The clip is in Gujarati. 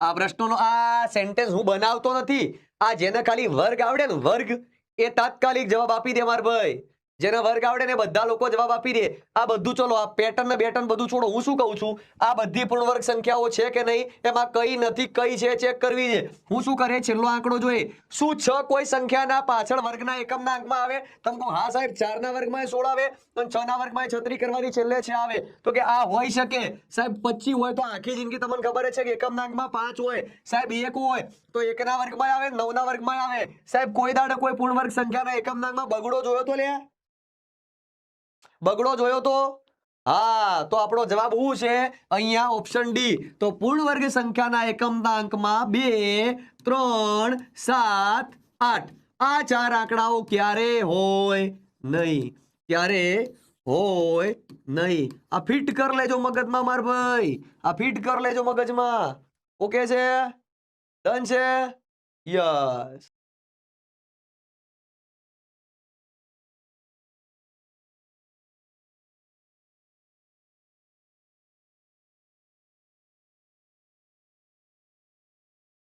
આ પ્રશ્નોનો આ સેન્ટેન્સ હું બનાવતો નથી. આ જેને ખાલી વર્ગ આવડે ને વર્ગ, એ તાત્કાલિક જવાબ આપી દે માર ભાઈ. જેને વર્ગ આવડે ને બધા લોકો જવાબ આપી દે. આ બધું ચલો, આ પેટર્ન ને બેટર્ન બધું છોડો. હું શું કહું છું? આ બધી પૂર્ણ વર્ગ સંખ્યાઓ છે કે નહીં, એમાં કઈ નથી, કઈ છે, ચેક કરવી છે. હું શું કરે? છેલ્લો આંકડો જોઈએ. શું છ કોઈ સંખ્યાના પાછળ વર્ગના એકમના અંકમાં આવે? તમે કહો, હા સાહેબ, ચારના વર્ગમાં સોળ આવે અને છ ના વર્ગમાં છત્રી કરવાની છેલ્લે છે આવે. તો કે આ હોઈ શકે. સાહેબ પચી હોય તો આખી જિંદગી તમને ખબર છે કે એકમના અંકમાં પાંચ હોય. સાહેબ, એક હોય તો એકના વર્ગમાં આવે, નવના વર્ગમાં આવે. સાહેબ, કોઈ દાડે કોઈ પૂર્ણ વર્ગ સંખ્યાના એકમના અંકમાં બગડો જોયો તો લે બગડો જોયો તો? હા, તો આપણો જવાબ શું છે? અહીંયા ઓપ્શન ડી તો પૂર્ણ વર્ગ સંખ્યાના એકમના અંકમાં બે, ત્રણ, સાત, આઠ. આ ચાર આંકડાઓ ક્યારે હોય નહીં? ક્યારે હોય નહીં? આ ફિટ કર લેજો મગજમાં, માર ભાઈ. આ ફિટ કર લેજો મગજમાં. ઓકે છે? ડન છે? યસ